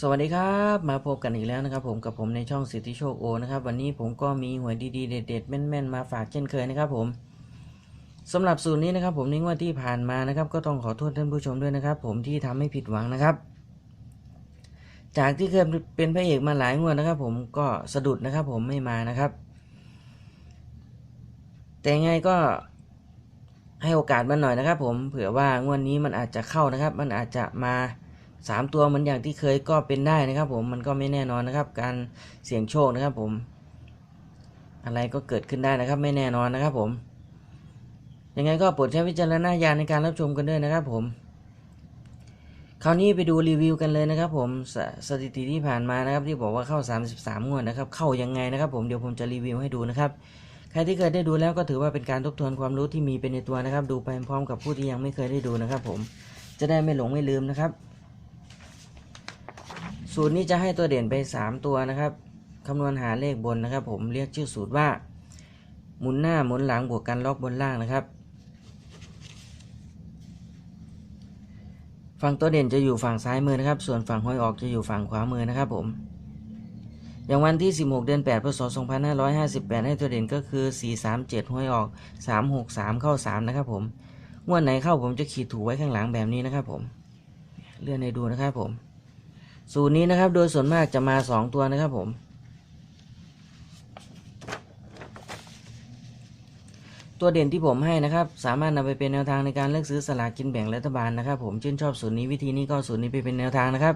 สวัสดีครับ มาพบกันอีกแล้วนะครับ ผมกับผมในช่องสิทธิโชคโอนะครับ วันนี้ผมก็มีหวยดีๆ เด็ดๆแม่นๆมาฝากเช่นเคยนะครับ ผมสำหรับสูตรนี้นะครับ ผมในงวดที่ผ่านมานะครับ ก็ต้องขอโทษท่านผู้ชมด้วยนะครับ ผมที่ทำให้ผิดหวังนะครับ จากที่เคยเป็นพระเอกมาหลายงวดนะครับ ผมก็สะดุดนะครับ ผมไม่มานะครับ แต่ไงก็ให้โอกาสมันหน่อยนะครับ ผมเผื่อว่างวดนี้มันอาจจะเข้านะครับ มันอาจจะมา สามตัวเหมือนอย่างที่เคยก็เป็นได้นะครับ ผมมันก็ไม่แน่นอนนะครับ การเสี่ยงโชคนะครับ ผม อะไรก็เกิดขึ้นได้นะครับ ไม่แน่นอนนะครับ ผมยังไงก็โปรดใช้วิจารณญาณในการรับชมกันด้วยนะครับ ผมคราวนี้ไปดูรีวิวกันเลยนะครับ ผมสสถิติที่ผ่านมานะครับ ที่บอกว่าเข้า 33 งวดนะครับ เข้ายังไงนะครับ ผมเดี๋ยวผมจะรีวิวให้ดูนะครับใครที่เคยได้ดูแล้วก็ถือว่าเป็นการทบทวนความรู้ที่มีเป็นในตัวนะครับ ดูไปพร้อมกับผู้ที่ยังไม่เคยได้ดูนะครับ ผมจะได้ไม่หลงไม่ลืมนะครับ สูตรนี้จะให้ตัวเด่นไป 3 ตัวนะครับคำนวณหาเลขบนนะครับ ผมเรียกชื่อสูตรว่า หมุนหน้าหมุนหลังบวกกันล็อกบนล่างนะครับ ฝั่งตัวเด่นจะอยู่ฝั่งซ้ายมือนะครับ ส่วนฝั่งห้อยออกจะอยู่ฝั่งขวามือนะครับผม อย่างวันที่ 16 เดือน8พศ2558 ให้ตัวเด่นก็คือ 437ห้อยออก 363 เข้า 3 นะครับผมงวดไหนเข้าผมจะขีดถูไว้ข้างหลังแบบนี้นะครับผม เลื่อนให้ดูนะครับผม สูตรนี้นะครับ โดยส่วนมากจะมา 2 ตัวนะครับผม ตัวเด่นที่ผมให้นะครับ สามารถนำไปเป็นแนวทางในการเลือกซื้อสลากกินแบ่งรัฐบาลนะครับ ผมชื่นชอบสูตรนี้วิธีนี้ก็สูตรนี้ไปเป็นแนวทางนะครับ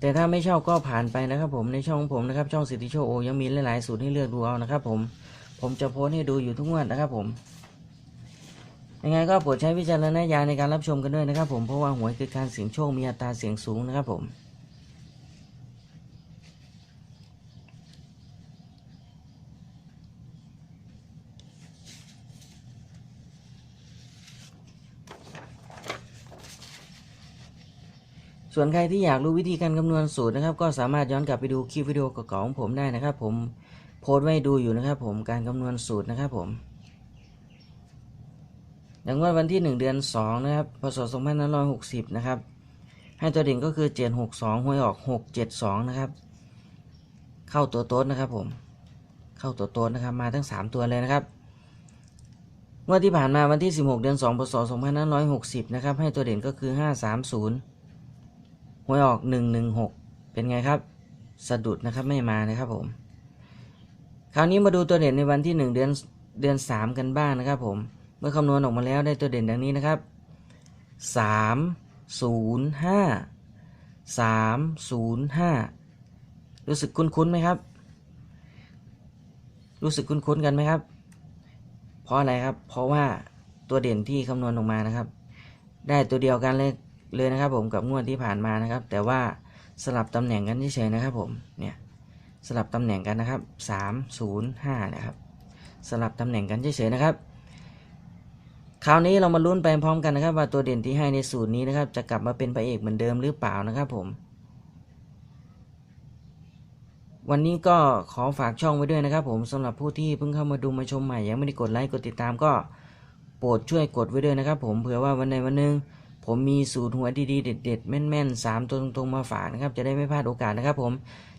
แต่ถ้าไม่ชอบก็ผ่านไปนะครับผมในช่องผมนะครับ ช่องสิทธิโชโอยังมีหลายๆสูตรให้เลือกดูเอานะครับ ผมผมจะโพสต์ให้ดูอยู่ทุกวันนะครับผมยังไงก็โปรดใช้วิจารณญาณในการรับชมกันด้วยนะครับผมเพราะว่าหวยคือการเสี่ยงโชคมีอัตราเสี่ยงสูงนะครับผม ส่วนใครที่อยากรู้วิธีการคำนวณสูตรนะครับ ก็สามารถย้อนกลับไปดูคลิปวิดีโอเก่าๆของผมได้นะครับ ผมโพสต์ไว้ดูอยู่นะครับ ผมการคำนวณสูตรนะครับผมอย่างว่าวันที่ 1 เดือน 2 นะครับพศ2560 นะครับ ให้ตัวเด่นก็คือ 762หวยออก 672 นะครับ เข้าตัวโต๊ดนะครับผม เข้าตัวโต๊ดนะครับ มาทั้ง 3 ตัวเลยนะครับงวดที่ผ่านมาวันที่ 16 เดือน 2 พศ2560 นะครับ ให้ตัวเด่นก็คือ 530 หวยออกหนึ่งหนึ่งหกเป็นไงครับ สะดุดนะครับไม่มานะครับผม คราวนี้มาดูตัวเด่นในวันที่หนึ่งเดือนเดือนสามกันบ้างนะครับผม เมื่อคำนวณออกมาแล้วได้ตัวเด่นดังนี้นะครับสามศูนย์ห้าสามศูนย์ห้ารู้สึกคุ้นๆไหมครับ รู้สึกคุ้นๆกันไหมครับ เพราะอะไรครับ เพราะว่าตัวเด่นที่คำนวณออกมานะครับ ได้ตัวเดียวกันเลย เลยนะครับผมกับงวดที่ผ่านมานะครับ แต่ว่าสลับตำแหน่งกันเฉยๆนะครับผมเนี่ยสลับตำแหน่งกันนะครับสามศูนย์ห้านะครับ สลับตำแหน่งกันเฉยๆนะครับ คราวนี้เรามาลุ้นไปพร้อมกันนะครับ ว่าตัวเด่นที่ให้ในสูตรนี้นะครับ จะกลับมาเป็นพระเอกเหมือนเดิมหรือเปล่านะครับผม วันนี้ก็ขอฝากช่องไว้ด้วยนะครับ ผมสำหรับผู้ที่เพิ่งเข้ามาดูมาชมใหม่ยังไม่ได้กดไลค์กดติดตามก็โปรดช่วยกดไว้ด้วยนะครับ ผมเผื่อว่าวันใดวันหนึ่ง ผมมีสูตรหัวดีๆเด็ดๆแม่นๆสามตัวตรงๆมาฝากนะครับ จะได้ไม่พลาดโอกาสนะครับ ผม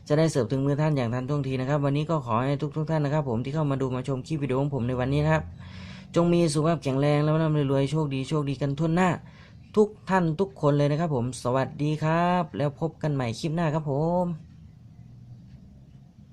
จะได้เสิร์ฟถึงมือท่านอย่างทันท่วงทีนะครับ วันนี้ก็ขอให้ทุกๆท่านนะครับ ผมที่เข้ามาดูมาชมคลิปวิดีโอของผมในวันนี้นะครับ จงมีสุขภาพแข็งแรงแล้วร่ำรวยๆโชคดีโชคดีกันทั่วหน้า ทุกท่านทุกคนเลยนะครับ ผม สวัสดีครับ แล้วพบกันใหม่คลิปหน้าครับผม